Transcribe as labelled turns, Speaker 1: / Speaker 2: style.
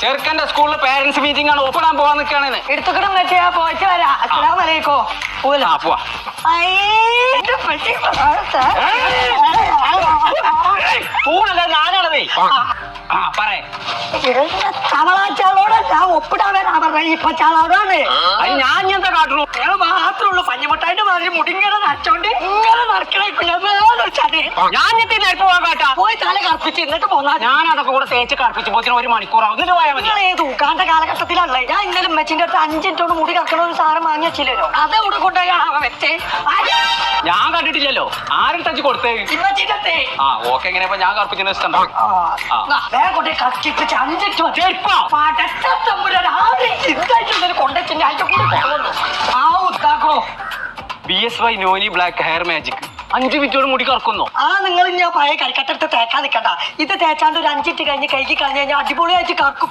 Speaker 1: ചെറുക്കന്റെ സ്കൂളിൽ parents meeting ആണ് ഒപ്പിടാൻ പോവാൻ നിൽക്കുകയാണെന്ന്
Speaker 2: എടുത്തുകിടും പറ്റിയാ പോയിട്ട് വരാം അസ്സലാമു അലൈക്കും പോല
Speaker 1: ആ പോവാ പൂണല്ല ഞാനാണതേ ആ പറയേ
Speaker 2: തവളാച്ചാളോടെ ഞാൻ ഒപ്പിടാൻ വരാൻ പറഞ്ഞ ഇപ്പൊ ചാളോടാണ്
Speaker 1: അത് ഞാൻ എന്താ കാട്ടുള്ളൂ
Speaker 2: ഞാൻ മാത്രമേ ഉള്ളൂ പഞ്ഞമുട്ടായിട്ട് മാതിരി മുടിങ്ങനെ നരച്ചോണ്ട് ഇങ്ങനെ നടക്കണേക്കും ഞാൻ വേറൊരു ചതി
Speaker 1: ഞാൻ ഞെട്ടി നേരത്തെ പോകാട്ടാ
Speaker 2: പോയി കറപ്പിച്ച് പോന്നാ
Speaker 1: ഞാൻ അതൊക്കെ കൂടെ തേച്ച് കറപ്പിച്ചപ്പോത്തിന് ഒരു മണിക്കൂറാവും. എന്നിട്ട് പോയാൽ മതി.
Speaker 2: നിങ്ങൾ ഏത് ഊക്കാന്റെ കാലഘട്ടത്തിലല്ലേ? ഞാൻ ഇന്നലെ ഉമ്മച്ചിന്റെ അടുത്ത് അഞ്ചിറ്റോട് മുടി കറക്കണ ഒരു സാറ് വാങ്ങി വെച്ചില്ലല്ലോ. അത് ഇവിടെ കൊണ്ടുപോയി അവ വെച്ചേ?
Speaker 1: ഞാൻ കണ്ടിട്ടില്ലല്ലോ. ആരും ടച്ച് കൊടുത്തേ?
Speaker 2: ഇമ്മച്ചിന്റെ
Speaker 1: ആ ഓക്കെ എങ്ങനെ ഞാൻ കറപ്പിച്ചതിന് ഇഷ്ടം?
Speaker 2: കറക്കിപ്പിച്ച് അതിന്റെ കൂടെ. ആ
Speaker 1: B S Y noni black hair magic അഞ്ചു മിനിറ്റോട് മുടി കറക്കുന്നു.
Speaker 2: ആ നിങ്ങൾ ഞാൻ പഴയ കരിക്കട്ടെടുത്ത് തേക്കാൻ നിൽക്കണ്ട ഇത് തേച്ചാണ്ട് ഒരു അഞ്ചിട്ട് കഴിഞ്ഞ് കഴുകി കഴിഞ്ഞ് കഴിഞ്ഞാൽ അടിപൊളിയായിട്ട് കറക്കും.